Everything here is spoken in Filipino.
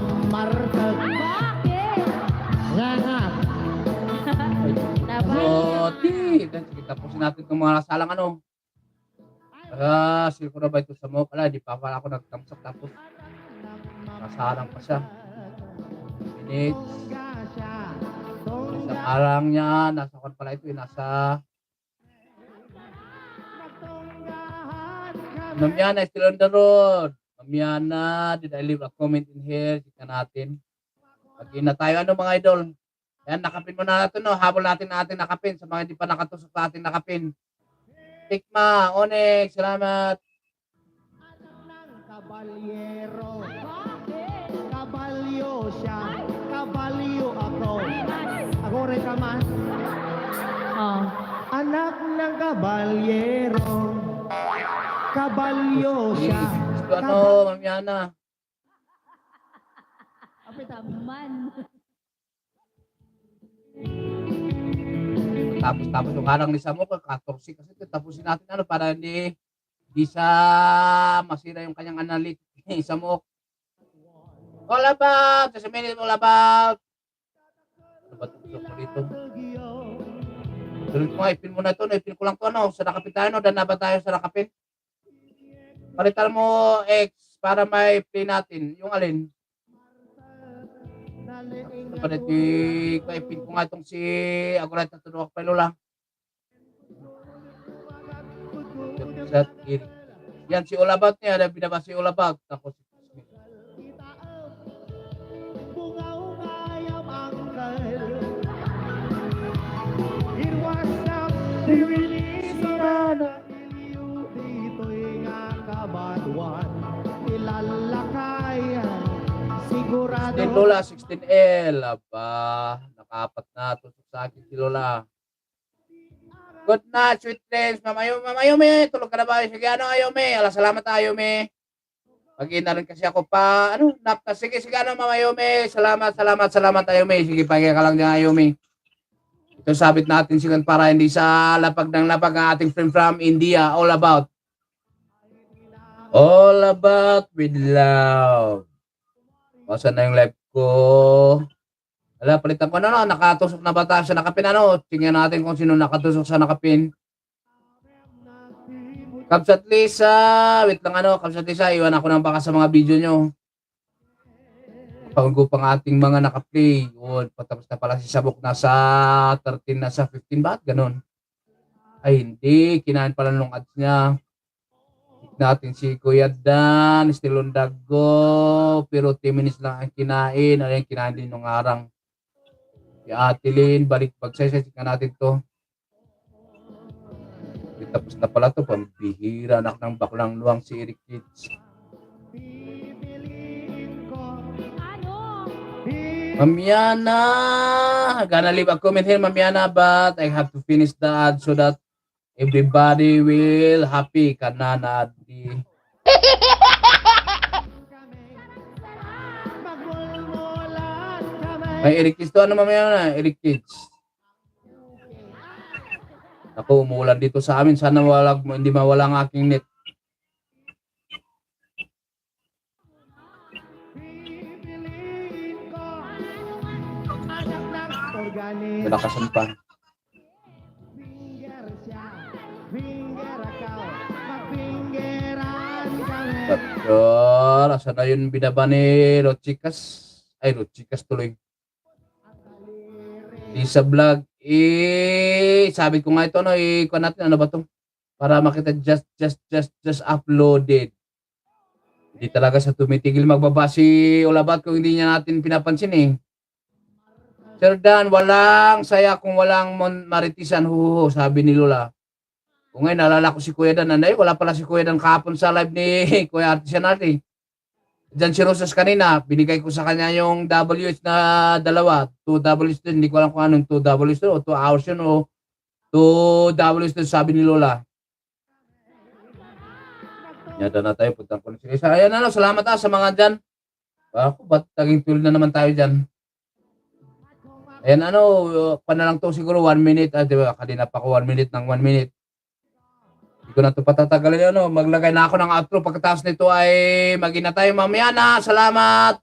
mamartag. Bakit? Nga nga. Dapat. Ti, then, sige, tapusin natin itong mga nasalang ano. Ah, ko na ba ito sa mo? Wala, di pa pala ako nagtamsak tapos nasalang pa siya. Minutes. Isang arang niya, nasa kon pala ito, eh, nasa Mamiana, still on the road. Mamiana, did I leave a comment in here? Tika natin. Pag na tayo, ano mga idol? Yan, nakapin mo na natin, no? Habol natin natin nakapin sa mga hindi pa nakatusok sa ating nakapin. Tikma, Onyx, salamat. Kabalyero. Bakit? Kabalyo siya. Kabalyo ako. Ako rin ka man. Oh. Anak ng kabalyero. Kabalyo siya. Gusto ano, Mamiana? Apit man. Tapos, tapos yung harang ni Samo, 14 kasi ito, tapusin natin ano, para hindi, hindi siya masira yung kanyang analytics ni Samo. All about, just a minute, all about. Ano ba ito ko dito? Tuloy ko nga, ipin mo na ito, no? ipin ko lang to, ano, sa nakapin tayo, no? Dan ba tayo sa nakapin? Palitan mo, X, para may play natin. Yung alin? Pa dito, kaipin ko nga itong si Agulat na tunok pa Eric. Yan si Olabat niya, na binaba si Olabat. Tapos si Lola, 16L. Aba, nakapat na. Tusok sa akin si Lola. Good night, sweet dreams. Mama Ayumi, Mama Ayumi, tulog ka na ba? Sige, ano Ayumi? Ala, salamat Ayumi. pag na rin kasi ako pa, ano, nap, sige, sige, ano, Mama Ayumi. Salamat, salamat, salamat Ayumi. Sige, pagkaya ka lang dyan Ayumi. Ito sabit natin sigan para hindi sa lapag ng lapag ang ating friend from India. All about. All about with love. Basta na yung live ko. Wala, palitan ko na no. Nakatusok na ba tayo sa nakapin? Ano? Tingnan natin kung sino nakatusok sa nakapin. Kapsat Lisa. Wait lang ano. Kapsat Lisa. Iwan ako ng baka sa mga video nyo. Ko pang ating mga nakaplay. O, patapos na pala si Sabok. Nasa 13, nasa 15 ba? Ganon. Ay, hindi. Kinain pala nung ads niya natin si Kuya Dan, still on the go, pero 10 minutes lang ang kinain, ayun, kinain din nung arang. Si Ate Lynn, balik pagsesesik na natin to. Di tapos na pala to, pambihira, anak ng baklang luwang si Eric Kids. Ano? Mamiana, gonna leave a comment here, Mamiana, but I have to finish the ad so that everybody will happy. Kanana, di. Magmulmulan kami. May Eric Kids to, ano mamaya na? Eric Kids. Ako, umuulan dito sa amin. Sana wala, hindi mawala ang aking net. Organis. Malakasan pa. Doctor, asa na yun binaba ni Rochikas? Ay, Rochikas tuloy. Lisa Vlog. Eh, sabi ko nga ito, no, eh, kuha natin, ano ba to? Para makita just, just, just, just uploaded. Hindi talaga sa tumitigil magbaba si Olabat kung hindi niya natin pinapansin eh. Sir Dan, walang saya kung walang maritisan, huho, sabi ni Lola. Kung ngayon, naalala ko si Kuya Dan, anay, wala pala si Kuya Dan kahapon sa live ni Kuya Artisan natin. Diyan si Rosas kanina, binigay ko sa kanya yung WH na dalawa. 2 WH din, hindi ko alam kung anong 2 WH o 2 hours yun o 2 WH din, sabi ni Lola. Yada na tayo, puntang ko na si Lisa. Ayan ano, salamat ah sa mga dyan. Ako, ba't naging tuloy na naman tayo dyan? Ayan ano, uh, pa na lang to siguro 1 minute. Ah, di ba, kanina pa ako 1 minute ng 1 minute. Hindi ko na ito patatagalin ano. Maglagay na ako ng outro. Pagkatapos nito ay magina tayo mamaya na. Salamat!